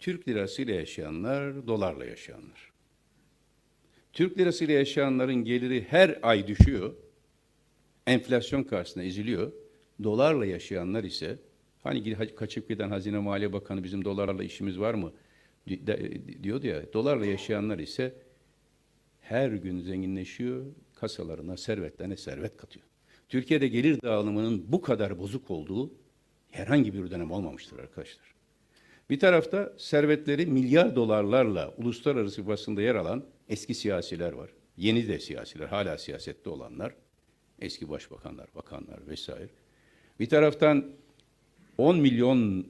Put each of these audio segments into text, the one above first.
Türk lirasıyla yaşayanlar, dolarla yaşayanlar. Türk lirasıyla yaşayanların geliri her ay düşüyor. Enflasyon karşısında eziliyor. Dolarla yaşayanlar ise hani kaçıp giden Hazine Maliye Bakanı bizim dolarla işimiz var mı de- diyordu ya. Dolarla yaşayanlar ise her gün zenginleşiyor, kasalarına, servetlerine servet katıyor. Türkiye'de gelir dağılımının bu kadar bozuk olduğu herhangi bir dönem olmamıştır arkadaşlar. Bir tarafta servetleri milyar dolarlarla uluslararası basında yer alan eski siyasiler var. Yeni de siyasiler, hala siyasette olanlar. Eski başbakanlar, bakanlar vesaire. Bir taraftan 10 milyon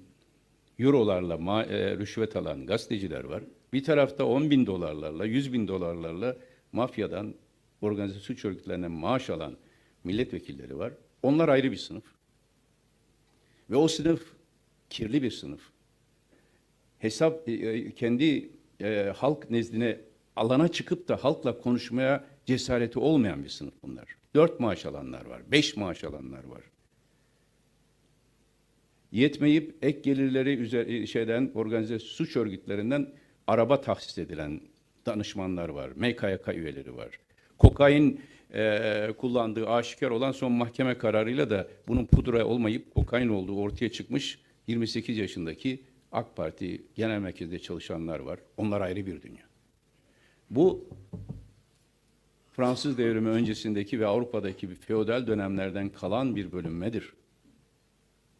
eurolarla e, rüşvet alan gazeteciler var. Bir tarafta 10 bin dolarlarla, 100 bin dolarlarla mafyadan, organize suç örgütlerinden maaş alan milletvekilleri var. Onlar ayrı bir sınıf. Ve o sınıf kirli bir sınıf. Hesap e, e, kendi e, halk nezdine alana çıkıp da halkla konuşmaya cesareti olmayan bir sınıf bunlar. Dört maaş alanlar var, beş maaş alanlar var yetmeyip ek gelirleri üzer, şeyden organize suç örgütlerinden araba tahsis edilen danışmanlar var. MKYK üyeleri var. Kokain e, kullandığı aşikar olan son mahkeme kararıyla da bunun pudra olmayıp kokain olduğu ortaya çıkmış 28 yaşındaki AK Parti genel merkezde çalışanlar var. Onlar ayrı bir dünya. Bu Fransız devrimi öncesindeki ve Avrupa'daki bir feodal dönemlerden kalan bir bölünmedir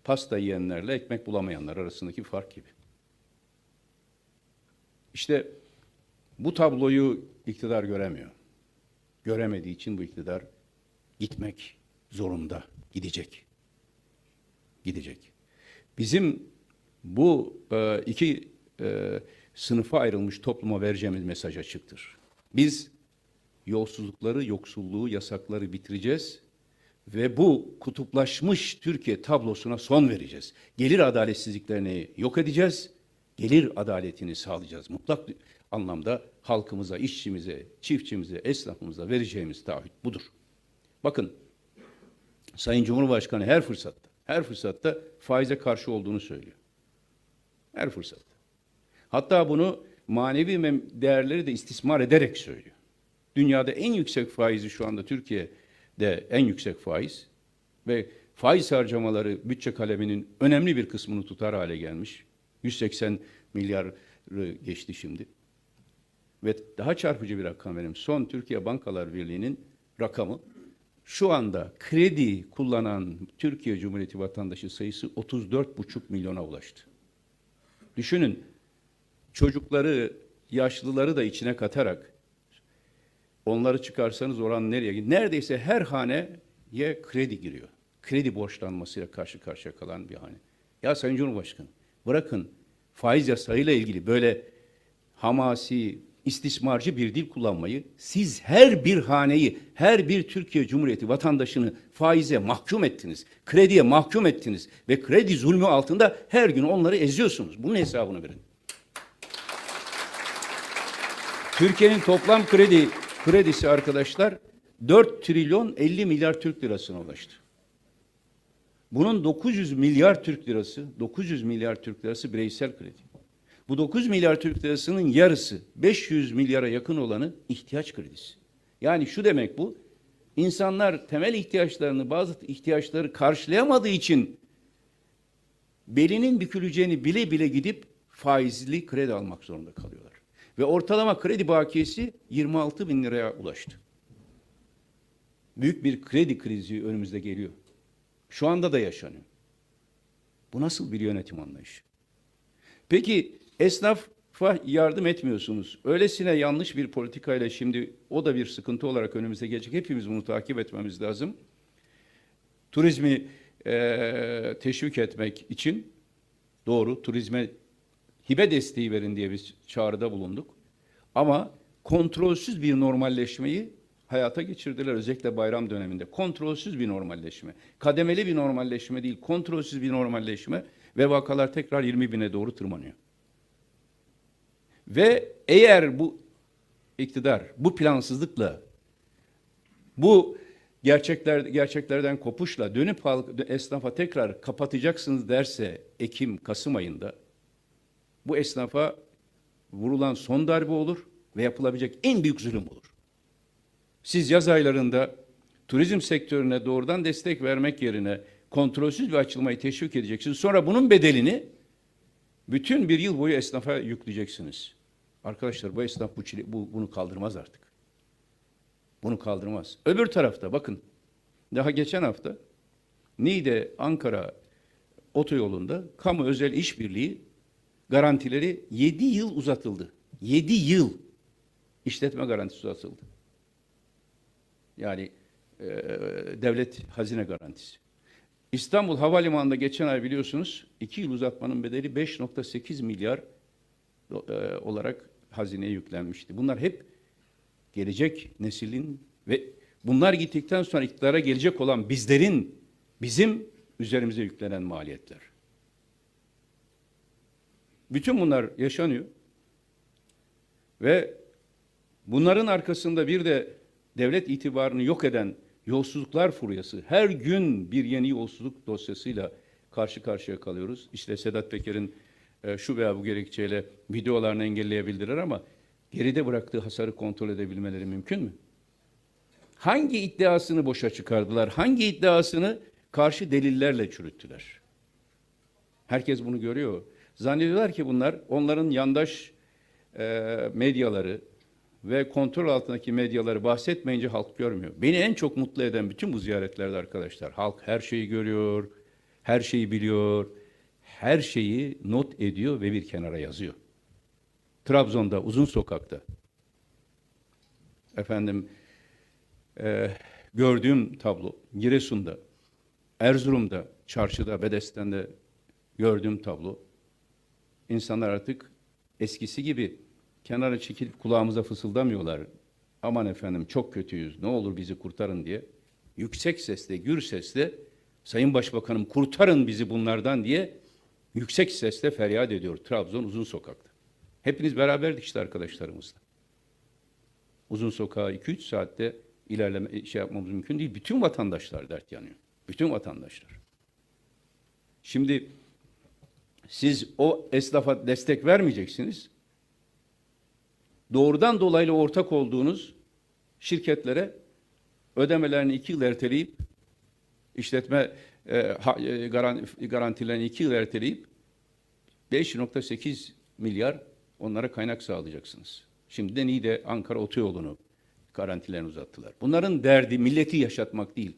pasta yiyenlerle ekmek bulamayanlar arasındaki fark gibi. İşte bu tabloyu iktidar göremiyor. Göremediği için bu iktidar gitmek zorunda, gidecek. Gidecek. Bizim bu e, iki e, sınıfa ayrılmış topluma vereceğimiz mesaj açıktır. Biz yolsuzlukları, yoksulluğu, yasakları bitireceğiz ve bu kutuplaşmış Türkiye tablosuna son vereceğiz. Gelir adaletsizliklerini yok edeceğiz. Gelir adaletini sağlayacağız. Mutlak anlamda halkımıza, işçimize, çiftçimize, esnafımıza vereceğimiz taahhüt budur. Bakın Sayın Cumhurbaşkanı her fırsatta, her fırsatta faize karşı olduğunu söylüyor. Her fırsatta. Hatta bunu manevi değerleri de istismar ederek söylüyor. Dünyada en yüksek faizi şu anda Türkiye'de en yüksek faiz ve faiz harcamaları bütçe kaleminin önemli bir kısmını tutar hale gelmiş. 180 milyarı geçti şimdi. Ve daha çarpıcı bir rakam vereyim. Son Türkiye Bankalar Birliği'nin rakamı şu anda kredi kullanan Türkiye Cumhuriyeti vatandaşı sayısı 34,5 milyona ulaştı. Düşünün çocukları, yaşlıları da içine katarak onları çıkarsanız oran nereye gidiyor? Neredeyse her haneye kredi giriyor. Kredi borçlanmasıyla karşı karşıya kalan bir hane. Ya Sayın Cumhurbaşkanı bırakın faiz yasayla ilgili böyle hamasi, istismarcı bir dil kullanmayı siz her bir haneyi, her bir Türkiye Cumhuriyeti vatandaşını faize mahkum ettiniz. Krediye mahkum ettiniz ve kredi zulmü altında her gün onları eziyorsunuz. Bunun hesabını verin. Türkiye'nin toplam kredi kredisi arkadaşlar 4 trilyon 50 milyar Türk lirasına ulaştı. Bunun 900 milyar Türk lirası, 900 milyar Türk lirası bireysel kredi. Bu 9 milyar Türk lirasının yarısı 500 milyara yakın olanı ihtiyaç kredisi. Yani şu demek bu, insanlar temel ihtiyaçlarını, bazı ihtiyaçları karşılayamadığı için belinin büküleceğini bile bile gidip faizli kredi almak zorunda kalıyorlar. Ve ortalama kredi bakiyesi 26 bin liraya ulaştı. Büyük bir kredi krizi önümüzde geliyor. Şu anda da yaşanıyor. Bu nasıl bir yönetim anlayışı? Peki esnafa yardım etmiyorsunuz. Öylesine yanlış bir politikayla şimdi o da bir sıkıntı olarak önümüze gelecek. Hepimiz bunu takip etmemiz lazım. Turizmi eee, teşvik etmek için doğru turizme hibe desteği verin diye biz çağrıda bulunduk. Ama kontrolsüz bir normalleşmeyi hayata geçirdiler özellikle bayram döneminde. Kontrolsüz bir normalleşme. Kademeli bir normalleşme değil, kontrolsüz bir normalleşme ve vakalar tekrar 20 bine doğru tırmanıyor. Ve eğer bu iktidar bu plansızlıkla bu gerçekler gerçeklerden kopuşla dönüp esnafa tekrar kapatacaksınız derse Ekim Kasım ayında bu esnafa vurulan son darbe olur ve yapılabilecek en büyük zulüm olur. Siz yaz aylarında turizm sektörüne doğrudan destek vermek yerine kontrolsüz bir açılmayı teşvik edeceksiniz. Sonra bunun bedelini bütün bir yıl boyu esnafa yükleyeceksiniz. Arkadaşlar bu esnaf bu, çile- bu bunu kaldırmaz artık. Bunu kaldırmaz. Öbür tarafta bakın daha geçen hafta Niğde Ankara otoyolunda kamu özel işbirliği garantileri 7 yıl uzatıldı. 7 yıl işletme garantisi uzatıldı. Yani e, devlet hazine garantisi. İstanbul Havalimanı'nda geçen ay biliyorsunuz 2 yıl uzatmanın bedeli 5.8 milyar e, olarak hazineye yüklenmişti. Bunlar hep gelecek neslin ve bunlar gittikten sonra iktidara gelecek olan bizlerin, bizim üzerimize yüklenen maliyetler. Bütün bunlar yaşanıyor. Ve bunların arkasında bir de devlet itibarını yok eden yolsuzluklar furyası. Her gün bir yeni yolsuzluk dosyasıyla karşı karşıya kalıyoruz. İşte Sedat Peker'in şu veya bu gerekçeyle videolarını engelleyebilirler ama geride bıraktığı hasarı kontrol edebilmeleri mümkün mü? Hangi iddiasını boşa çıkardılar? Hangi iddiasını karşı delillerle çürüttüler? Herkes bunu görüyor. Zannediyorlar ki bunlar onların yandaş e, medyaları ve kontrol altındaki medyaları bahsetmeyince halk görmüyor. Beni en çok mutlu eden bütün bu ziyaretlerde arkadaşlar halk her şeyi görüyor, her şeyi biliyor, her şeyi not ediyor ve bir kenara yazıyor. Trabzon'da, uzun sokakta efendim e, gördüğüm tablo, Giresun'da, Erzurum'da, çarşıda, Bedesten'de gördüğüm tablo, insanlar artık eskisi gibi kenara çekilip kulağımıza fısıldamıyorlar. Aman efendim çok kötüyüz, ne olur bizi kurtarın diye. Yüksek sesle, gür sesle, Sayın Başbakanım kurtarın bizi bunlardan diye yüksek sesle feryat ediyor Trabzon Uzun Sokak'ta. Hepiniz beraberdik işte arkadaşlarımızla. Uzun sokağa 2-3 saatte ilerleme şey yapmamız mümkün değil. Bütün vatandaşlar dert yanıyor. Bütün vatandaşlar. Şimdi siz o esnafa destek vermeyeceksiniz. Doğrudan dolaylı ortak olduğunuz şirketlere ödemelerini iki yıl erteleyip işletme e, e, iki yıl erteleyip 5.8 milyar onlara kaynak sağlayacaksınız. Şimdi de Niğde Ankara otoyolunu garantilerini uzattılar. Bunların derdi milleti yaşatmak değil.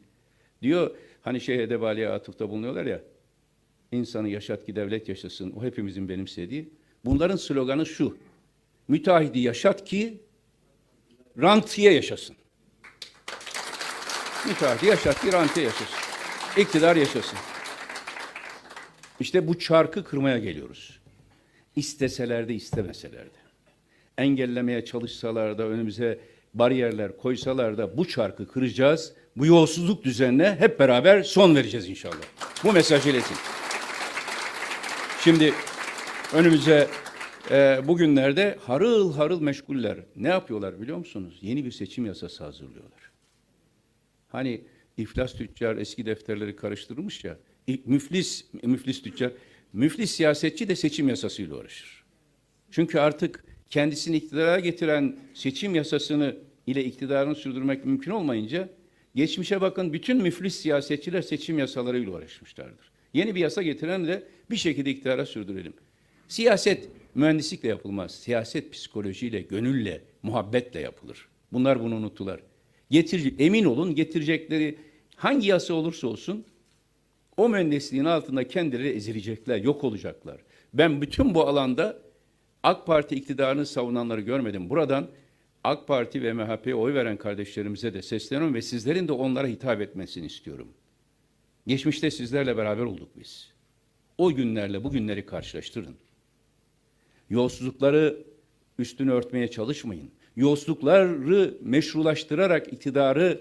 Diyor hani şey Edebali'ye atıfta bulunuyorlar ya insanı yaşat ki devlet yaşasın. O hepimizin benimsediği. Bunların sloganı şu. Müteahhidi yaşat ki rantiye yaşasın. Müteahhidi yaşat ki rantiye yaşasın. İktidar yaşasın. İşte bu çarkı kırmaya geliyoruz. İsteseler de istemeseler de. Engellemeye çalışsalar da önümüze bariyerler koysalar da bu çarkı kıracağız. Bu yolsuzluk düzenine hep beraber son vereceğiz inşallah. Bu mesajı iletin. Şimdi önümüze e, bugünlerde harıl harıl meşguller. Ne yapıyorlar biliyor musunuz? Yeni bir seçim yasası hazırlıyorlar. Hani iflas tüccar eski defterleri karıştırmış ya. Müflis müflis tüccar, müflis siyasetçi de seçim yasasıyla uğraşır. Çünkü artık kendisini iktidara getiren seçim yasasını ile iktidarını sürdürmek mümkün olmayınca geçmişe bakın bütün müflis siyasetçiler seçim yasalarıyla uğraşmışlardır. Yeni bir yasa getiren de bir şekilde iktidara sürdürelim. Siyaset mühendislikle yapılmaz. Siyaset psikolojiyle, gönülle, muhabbetle yapılır. Bunlar bunu unuttular. Getir, emin olun getirecekleri hangi yasa olursa olsun o mühendisliğin altında kendileri ezilecekler, yok olacaklar. Ben bütün bu alanda AK Parti iktidarını savunanları görmedim. Buradan AK Parti ve MHP'ye oy veren kardeşlerimize de sesleniyorum ve sizlerin de onlara hitap etmesini istiyorum. Geçmişte sizlerle beraber olduk biz. O günlerle bugünleri karşılaştırın. Yolsuzlukları üstünü örtmeye çalışmayın. Yolsuzlukları meşrulaştırarak iktidarı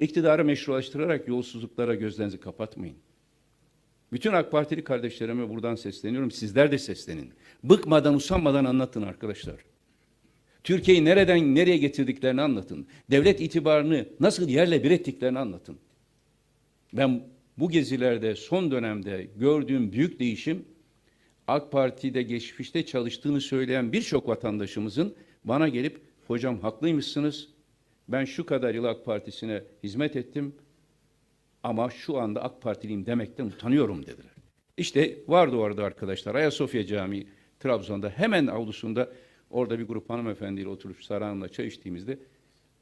iktidarı meşrulaştırarak yolsuzluklara gözlerinizi kapatmayın. Bütün AK Partili kardeşlerime buradan sesleniyorum. Sizler de seslenin. Bıkmadan, usanmadan anlatın arkadaşlar. Türkiye'yi nereden nereye getirdiklerini anlatın. Devlet itibarını nasıl yerle bir ettiklerini anlatın. Ben bu gezilerde son dönemde gördüğüm büyük değişim AK Parti'de geçmişte çalıştığını söyleyen birçok vatandaşımızın bana gelip hocam haklıymışsınız. Ben şu kadar yıl AK Partisi'ne hizmet ettim ama şu anda AK Partiliyim demekten utanıyorum dediler. İşte vardı orada arkadaşlar Ayasofya Camii Trabzon'da hemen avlusunda orada bir grup hanımefendiyle oturup Saran'la çay içtiğimizde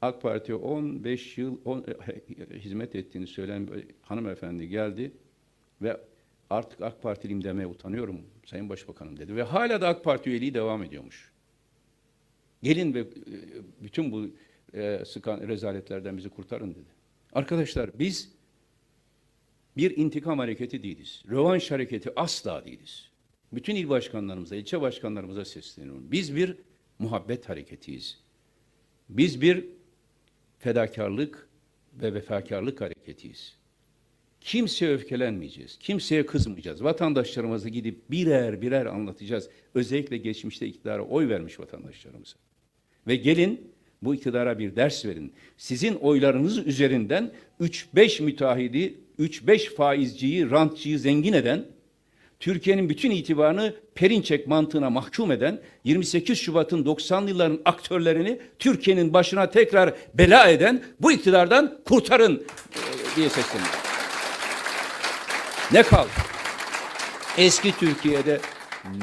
AK Parti'ye 15 yıl on- hizmet ettiğini söyleyen hanımefendi geldi ve artık AK Partiliyim demeye utanıyorum Sayın Başbakanım dedi ve hala da AK Parti üyeliği devam ediyormuş. Gelin ve e, bütün bu e, sıkan rezaletlerden bizi kurtarın dedi. Arkadaşlar biz bir intikam hareketi değiliz. Rövanş hareketi asla değiliz. Bütün il başkanlarımıza, ilçe başkanlarımıza sesleniyorum. Biz bir muhabbet hareketiyiz. Biz bir fedakarlık ve vefakarlık hareketiyiz. Kimseye öfkelenmeyeceğiz. Kimseye kızmayacağız. Vatandaşlarımıza gidip birer birer anlatacağız. Özellikle geçmişte iktidara oy vermiş vatandaşlarımıza. Ve gelin bu iktidara bir ders verin. Sizin oylarınız üzerinden 3-5 müteahhidi, 3-5 faizciyi, rantçıyı zengin eden, Türkiye'nin bütün itibarını Perinçek mantığına mahkum eden, 28 Şubat'ın 90'lı yılların aktörlerini Türkiye'nin başına tekrar bela eden bu iktidardan kurtarın e, diye sesleniyorum. Ne kaldı? Eski Türkiye'de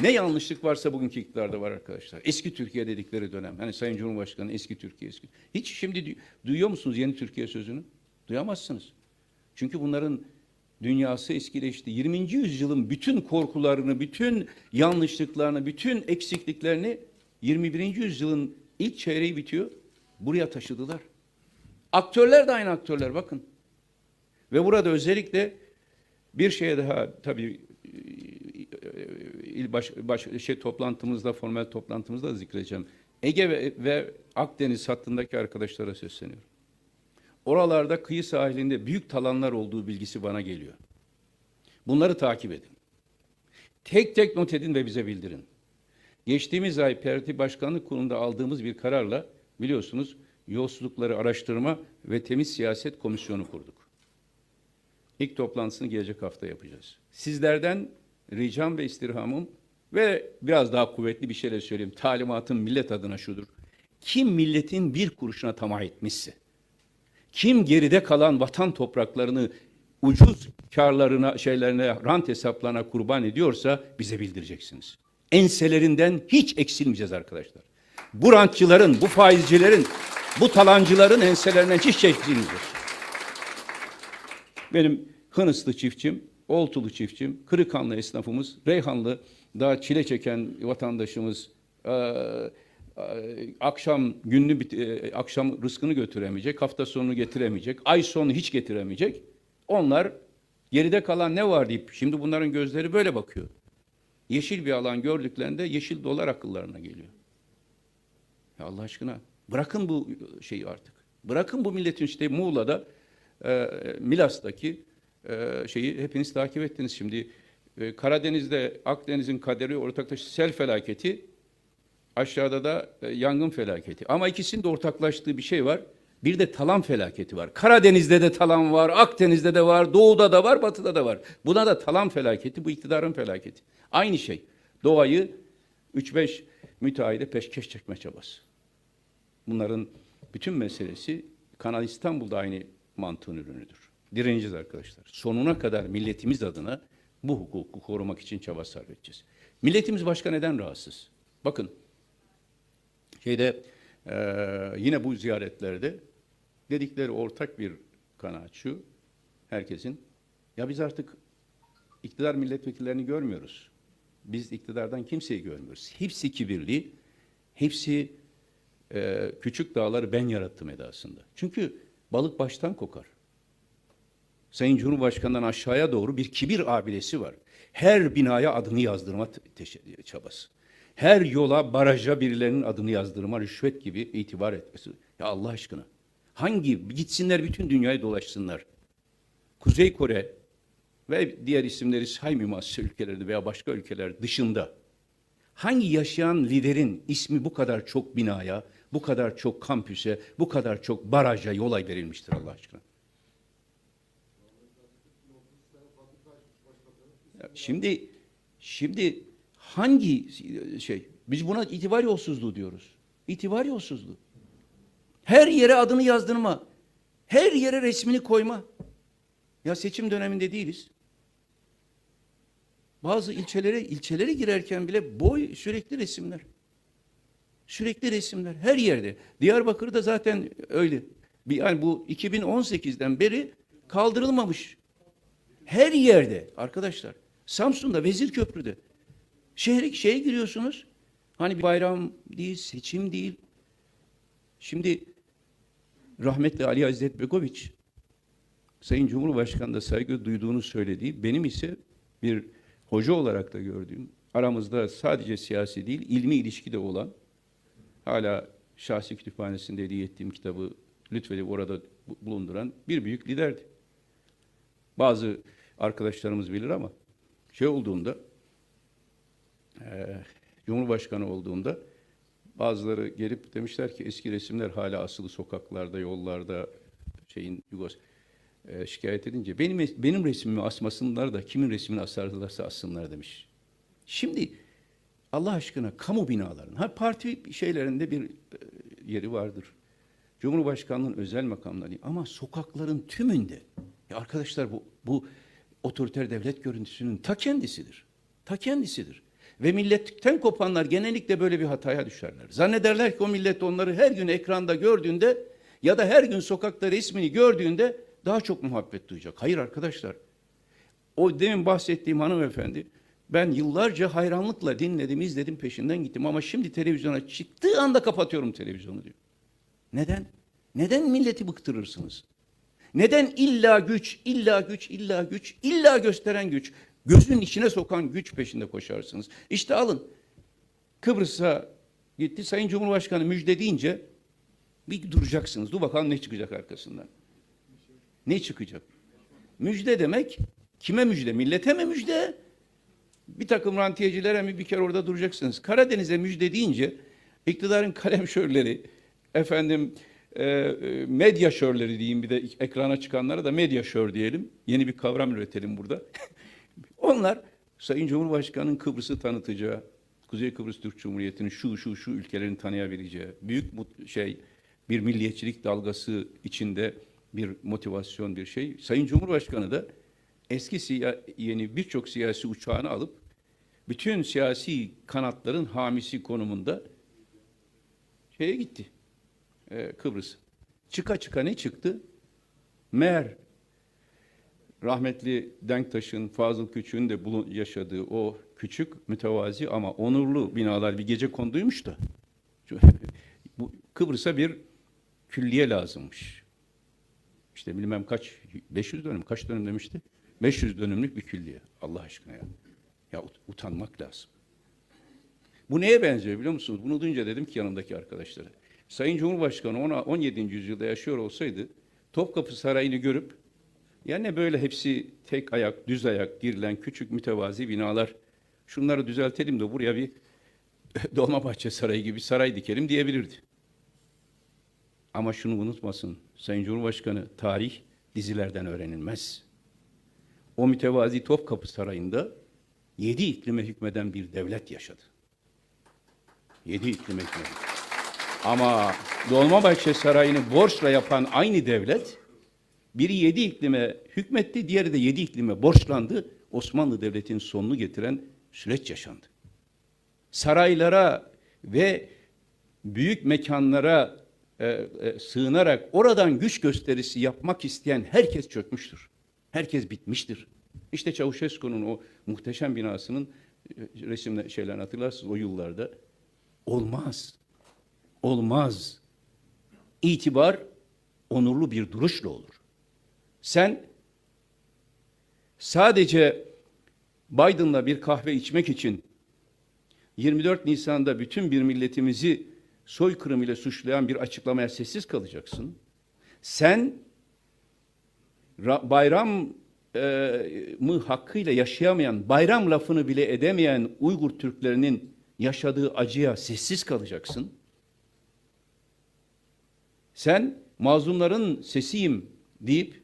ne yanlışlık varsa bugünkü iktidarda var arkadaşlar. Eski Türkiye dedikleri dönem. Hani Sayın Cumhurbaşkanı eski Türkiye eski. Hiç şimdi du- duyuyor musunuz yeni Türkiye sözünü? Duyamazsınız. Çünkü bunların dünyası eskileşti. 20. yüzyılın bütün korkularını, bütün yanlışlıklarını, bütün eksikliklerini 21. yüzyılın ilk çeyreği bitiyor. Buraya taşıdılar. Aktörler de aynı aktörler bakın. Ve burada özellikle bir şeye daha tabii e, il baş, baş şey toplantımızda formel toplantımızda da zikredeceğim. Ege ve, ve Akdeniz hattındaki arkadaşlara sesleniyorum. Oralarda kıyı sahilinde büyük talanlar olduğu bilgisi bana geliyor. Bunları takip edin. Tek tek not edin ve bize bildirin. Geçtiğimiz ay Parti Başkanlık Kurulu'nda aldığımız bir kararla biliyorsunuz yolsuzlukları araştırma ve temiz siyaset komisyonu kurduk. İlk toplantısını gelecek hafta yapacağız. Sizlerden ricam ve istirhamım ve biraz daha kuvvetli bir şeyler söyleyeyim. Talimatım millet adına şudur. Kim milletin bir kuruşuna tamah etmişse, kim geride kalan vatan topraklarını ucuz karlarına, şeylerine, rant hesaplarına kurban ediyorsa bize bildireceksiniz. Enselerinden hiç eksilmeyeceğiz arkadaşlar. Bu rantçıların, bu faizcilerin, bu talancıların enselerinden hiç eksilmeyeceğiz. Benim Hınıslı çiftçim, Oltulu çiftçim, Kırıkhanlı esnafımız, Reyhanlı daha çile çeken vatandaşımız akşam günlü akşam rızkını götüremeyecek, hafta sonunu getiremeyecek, ay sonu hiç getiremeyecek. Onlar geride kalan ne var deyip şimdi bunların gözleri böyle bakıyor. Yeşil bir alan gördüklerinde yeşil dolar akıllarına geliyor. Ya Allah aşkına bırakın bu şeyi artık. Bırakın bu milletin işte Muğla'da, e, Milas'taki e, şeyi hepiniz takip ettiniz şimdi. E, Karadeniz'de Akdeniz'in kaderi ortaklaşa sel felaketi, aşağıda da e, yangın felaketi. Ama ikisinin de ortaklaştığı bir şey var. Bir de talan felaketi var. Karadeniz'de de talan var, Akdeniz'de de var, Doğu'da da var, Batı'da da var. Buna da talan felaketi, bu iktidarın felaketi. Aynı şey. Doğayı 3-5 müteahhide peşkeş çekme çabası. Bunların bütün meselesi Kanal İstanbul'da aynı mantığın ürünüdür. Direneceğiz arkadaşlar. Sonuna kadar milletimiz adına bu hukuku korumak için çaba sarf edeceğiz. Milletimiz başka neden rahatsız? Bakın şeyde eee, yine bu ziyaretlerde dedikleri ortak bir kanaat şu herkesin ya biz artık iktidar milletvekillerini görmüyoruz. Biz iktidardan kimseyi görmüyoruz. Hepsi kibirli, hepsi e, küçük dağları ben yarattım edasında. Çünkü balık baştan kokar. Sayın Cumhurbaşkanı'ndan aşağıya doğru bir kibir abidesi var. Her binaya adını yazdırma çabası. Her yola, baraja birilerinin adını yazdırma, rüşvet gibi itibar etmesi. Ya Allah aşkına. Hangi, gitsinler bütün dünyayı dolaşsınlar. Kuzey Kore ve diğer isimleri saymıyorum Asya ülkeleri veya başka ülkeler dışında hangi yaşayan liderin ismi bu kadar çok binaya, bu kadar çok kampüse, bu kadar çok baraja yola verilmiştir Allah aşkına? Şimdi şimdi hangi şey? Biz buna itibar yolsuzluğu diyoruz. İtibar yolsuzluğu. Her yere adını yazdırma. Her yere resmini koyma. Ya seçim döneminde değiliz. Bazı ilçelere ilçelere girerken bile boy sürekli resimler. Sürekli resimler her yerde. Diyarbakır'da zaten öyle. Yani bu 2018'den beri kaldırılmamış. Her yerde arkadaşlar. Samsun'da, Vezirköprü'de. Şehre, şeye giriyorsunuz. Hani bir bayram değil, seçim değil. Şimdi rahmetli Ali Azzet Begoviç Sayın Cumhurbaşkanı da saygı duyduğunu söylediği, benim ise bir hoca olarak da gördüğüm, aramızda sadece siyasi değil, ilmi ilişki de olan, hala şahsi kütüphanesinde hediye ettiğim kitabı lütfedip orada bu- bulunduran bir büyük liderdi. Bazı arkadaşlarımız bilir ama şey olduğunda, eee, Cumhurbaşkanı olduğunda bazıları gelip demişler ki eski resimler hala asılı sokaklarda, yollarda, şeyin Yugos e, şikayet edince benim benim resmimi asmasınlar da kimin resmini asarlarsa assınlar demiş. Şimdi Allah aşkına kamu binalarının, ha parti şeylerinde bir e, yeri vardır. Cumhurbaşkanlığının özel makamları ama sokakların tümünde. Ya arkadaşlar bu bu otoriter devlet görüntüsünün ta kendisidir. Ta kendisidir. Ve milletten kopanlar genellikle böyle bir hataya düşerler. Zannederler ki o millet onları her gün ekranda gördüğünde ya da her gün sokakta resmini gördüğünde daha çok muhabbet duyacak. Hayır arkadaşlar. O demin bahsettiğim hanımefendi ben yıllarca hayranlıkla dinledim, izledim, peşinden gittim ama şimdi televizyona çıktığı anda kapatıyorum televizyonu diyor. Neden? Neden milleti bıktırırsınız? Neden illa güç, illa güç, illa güç, illa gösteren güç, gözün içine sokan güç peşinde koşarsınız? İşte alın. Kıbrıs'a gitti Sayın Cumhurbaşkanı müjde deyince bir duracaksınız. Dur bakalım ne çıkacak arkasından. Ne çıkacak? Müjde demek kime müjde? Millete mi müjde? Bir takım rantiyecilere mi bir kere orada duracaksınız? Karadeniz'e müjde deyince iktidarın kalemşörleri, efendim e, e, medyaşörleri diyeyim bir de ekrana çıkanlara da medyaşör diyelim. Yeni bir kavram üretelim burada. Onlar Sayın Cumhurbaşkanı'nın Kıbrıs'ı tanıtacağı, Kuzey Kıbrıs Türk Cumhuriyeti'nin şu şu şu ülkelerin tanıyabileceği büyük şey bir milliyetçilik dalgası içinde bir motivasyon bir şey. Sayın Cumhurbaşkanı da eski siya- yeni birçok siyasi uçağını alıp bütün siyasi kanatların hamisi konumunda şeye gitti. Ee, Kıbrıs. Çıka çıka ne çıktı? Meğer rahmetli Denktaş'ın, Fazıl Küçük'ün de bulun, yaşadığı o küçük, mütevazi ama onurlu binalar bir gece konduymuş da. Bu Kıbrıs'a bir külliye lazımmış. İşte bilmem kaç, 500 dönüm, kaç dönüm demişti? 500 dönümlük bir külliye. Allah aşkına ya. Ya ut- utanmak lazım. Bu neye benziyor biliyor musunuz? Bunu duyunca dedim ki yanımdaki arkadaşlara. Sayın Cumhurbaşkanı ona 17. yüzyılda yaşıyor olsaydı Topkapı Sarayı'nı görüp ya ne böyle hepsi tek ayak, düz ayak girilen küçük mütevazi binalar şunları düzeltelim de buraya bir Dolmabahçe Sarayı gibi saray dikelim diyebilirdi. Ama şunu unutmasın Sayın Cumhurbaşkanı tarih dizilerden öğrenilmez. O mütevazi Topkapı Sarayı'nda yedi iklime hükmeden bir devlet yaşadı. Yedi iklime hükmeden. Ama Dolmabahçe Sarayı'nı borçla yapan aynı devlet, biri yedi iklime hükmetti, diğeri de yedi iklime borçlandı. Osmanlı Devleti'nin sonunu getiren süreç yaşandı. Saraylara ve büyük mekanlara e, e, sığınarak oradan güç gösterisi yapmak isteyen herkes çökmüştür. Herkes bitmiştir. İşte Çavuşescu'nun o muhteşem binasının e, resimle şeylerini hatırlarsınız o yıllarda. Olmaz. Olmaz. İtibar onurlu bir duruşla olur. Sen sadece Biden'la bir kahve içmek için 24 Nisan'da bütün bir milletimizi soykırım ile suçlayan bir açıklamaya sessiz kalacaksın. Sen bayram e, mı hakkıyla yaşayamayan, bayram lafını bile edemeyen Uygur Türklerinin yaşadığı acıya sessiz kalacaksın. Sen mazlumların sesiyim deyip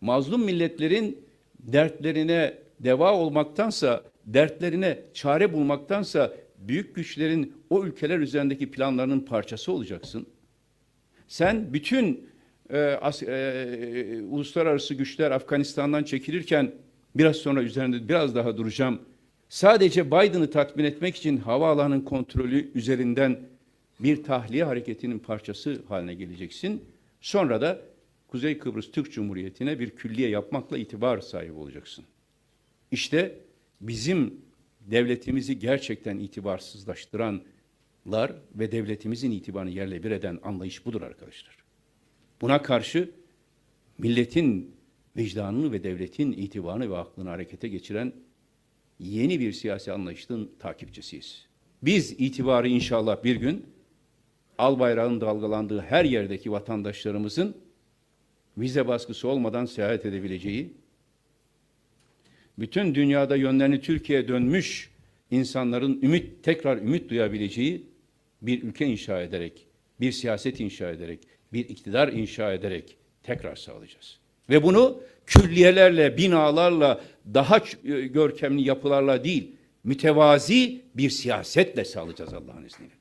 mazlum milletlerin dertlerine deva olmaktansa dertlerine çare bulmaktansa büyük güçlerin o ülkeler üzerindeki planlarının parçası olacaksın. Sen bütün e, as- e, uluslararası güçler Afganistan'dan çekilirken biraz sonra üzerinde biraz daha duracağım. Sadece Biden'ı tatmin etmek için havaalanının kontrolü üzerinden bir tahliye hareketinin parçası haline geleceksin. Sonra da Kuzey Kıbrıs Türk Cumhuriyeti'ne bir külliye yapmakla itibar sahibi olacaksın. İşte bizim devletimizi gerçekten itibarsızlaştıranlar ve devletimizin itibarını yerle bir eden anlayış budur arkadaşlar. Buna karşı milletin vicdanını ve devletin itibarını ve aklını harekete geçiren yeni bir siyasi anlayışın takipçisiyiz. Biz itibarı inşallah bir gün al bayrağın dalgalandığı her yerdeki vatandaşlarımızın vize baskısı olmadan seyahat edebileceği, bütün dünyada yönlerini Türkiye'ye dönmüş insanların ümit tekrar ümit duyabileceği bir ülke inşa ederek, bir siyaset inşa ederek, bir iktidar inşa ederek tekrar sağlayacağız. Ve bunu külliyelerle, binalarla, daha e, görkemli yapılarla değil, mütevazi bir siyasetle sağlayacağız Allah'ın izniyle.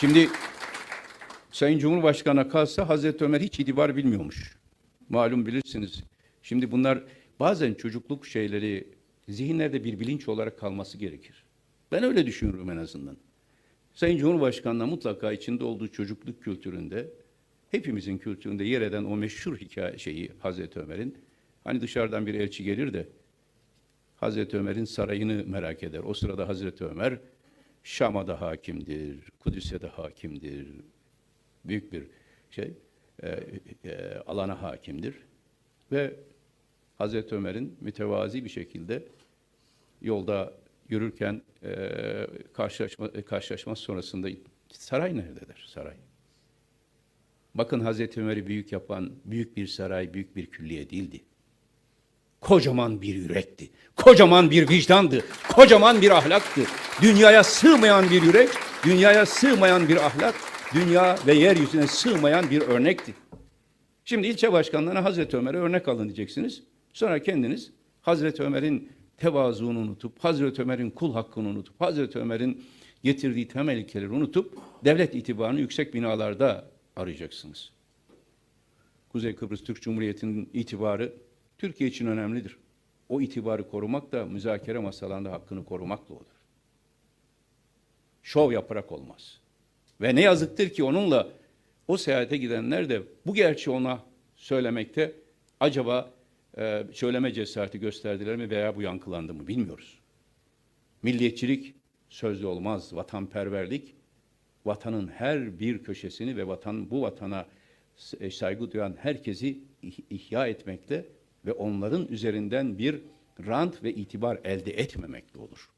Şimdi Sayın Cumhurbaşkanı'na kalsa Hazreti Ömer hiç itibar bilmiyormuş. Malum bilirsiniz. Şimdi bunlar bazen çocukluk şeyleri zihinlerde bir bilinç olarak kalması gerekir. Ben öyle düşünüyorum en azından. Sayın Cumhurbaşkanı'na mutlaka içinde olduğu çocukluk kültüründe, hepimizin kültüründe yer eden o meşhur hikaye şeyi Hazreti Ömer'in, hani dışarıdan bir elçi gelir de Hazreti Ömer'in sarayını merak eder. O sırada Hazreti Ömer Şam'a da hakimdir, Kudüs'e de hakimdir. Büyük bir şey e, e, alana hakimdir. Ve Hazreti Ömer'in mütevazi bir şekilde yolda yürürken e, karşılaşma e, karşılaşma sonrasında saray nerede der saray. Bakın Hazreti Ömer'i büyük yapan büyük bir saray, büyük bir külliye değildi. Kocaman bir yürekti. Kocaman bir vicdandı. Kocaman bir ahlaktı. Dünyaya sığmayan bir yürek, dünyaya sığmayan bir ahlak, dünya ve yeryüzüne sığmayan bir örnekti. Şimdi ilçe başkanlarına Hazreti Ömer'e örnek alın diyeceksiniz. Sonra kendiniz Hazreti Ömer'in tevazuunu unutup, Hazreti Ömer'in kul hakkını unutup, Hazreti Ömer'in getirdiği temel ilkeleri unutup devlet itibarını yüksek binalarda arayacaksınız. Kuzey Kıbrıs Türk Cumhuriyeti'nin itibarı Türkiye için önemlidir. O itibarı korumak da müzakere masalarında hakkını korumakla olur. Şov yaparak olmaz. Ve ne yazıktır ki onunla o seyahate gidenler de bu gerçeği ona söylemekte acaba e, söyleme cesareti gösterdiler mi veya bu yankılandı mı bilmiyoruz. Milliyetçilik sözlü olmaz, vatanperverlik vatanın her bir köşesini ve vatan bu vatana e, saygı duyan herkesi ih- ihya etmekle ve onların üzerinden bir rant ve itibar elde etmemekle olur.